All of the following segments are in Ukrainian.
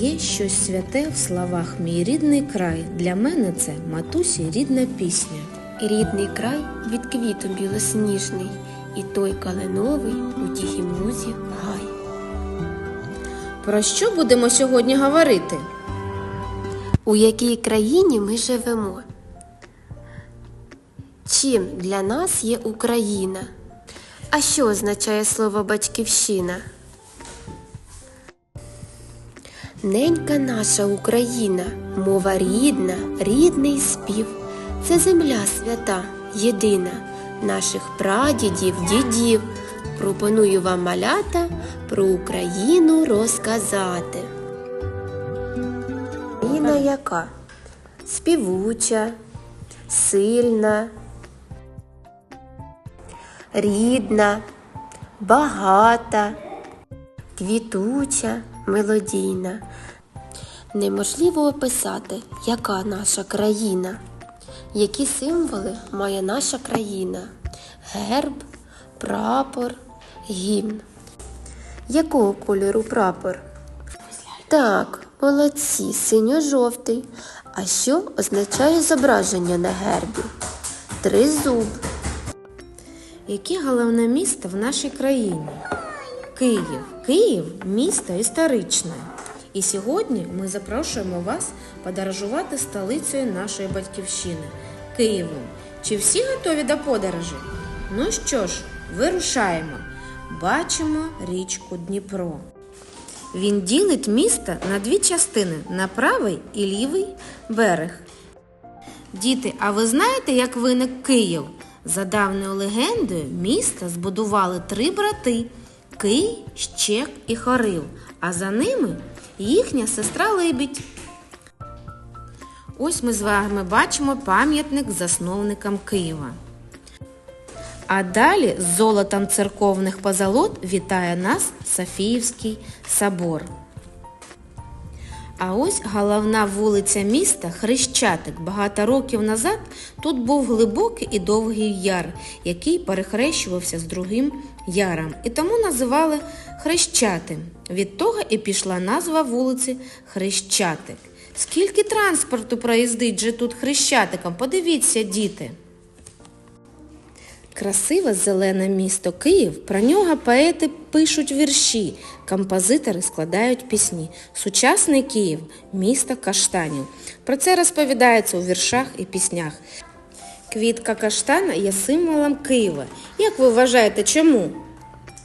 Є щось святе в словах мій рідний край. Для мене це матусі рідна пісня. Рідний край від квіту білосніжний, і той калиновий у тихій музі гай. Про що будемо сьогодні говорити? У якій країні ми живемо? Чим для нас є Україна? А що означає слово батьківщина? Ненька наша Україна, мова рідна, рідний спів. Це земля свята, єдина, наших прадідів, дідів. Пропоную вам малята про Україну розказати. Україна яка? Співуча, сильна, рідна, багата, квітуча, мелодійна. Неможливо описати, яка наша країна, які символи має наша країна, герб, прапор, гімн. Якого кольору прапор? Так, молодці, синьо-жовтий. А що означає зображення на гербі? Тризуб. Яке головне місто в нашій країні? Київ. Київ місто історичне. І сьогодні ми запрошуємо вас подорожувати столицею нашої батьківщини Києвом. Чи всі готові до подорожі? Ну що ж, вирушаємо. Бачимо річку Дніпро. Він ділить місто на дві частини на правий і лівий берег. Діти, а ви знаєте, як виник Київ? За давньою легендою, місто збудували три брати Кий, Щек і Хорив, а за ними їхня сестра Либідь. Ось ми з вами бачимо пам'ятник засновникам Києва. А далі з золотом церковних позолот вітає нас Софіївський собор. А ось головна вулиця міста Хрещатик. Багато років назад тут був глибокий і довгий яр, який перехрещувався з другим яром, і тому називали Хрещатим. Від того і пішла назва вулиці Хрещатик. Скільки транспорту проїздить же тут Хрещатиком? Подивіться, діти. Красиве зелене місто Київ, про нього поети пишуть вірші, композитори складають пісні. Сучасний Київ місто каштанів. Про це розповідається у віршах і піснях. Квітка каштана є символом Києва. Як ви вважаєте, чому?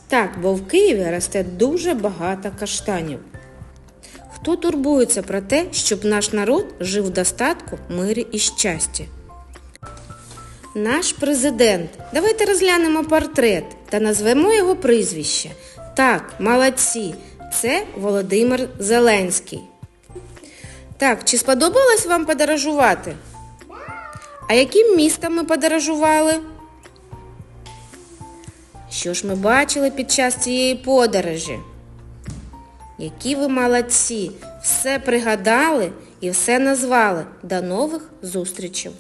Так, бо в Києві росте дуже багато каштанів. Хто турбується про те, щоб наш народ жив в достатку, мирі і щасті? Наш президент. Давайте розглянемо портрет та назвемо його прізвище. Так, молодці. Це Володимир Зеленський. Так, чи сподобалось вам подорожувати? А яким містом ми подорожували? Що ж ми бачили під час цієї подорожі? Які ви молодці! Все пригадали і все назвали. До нових зустрічей!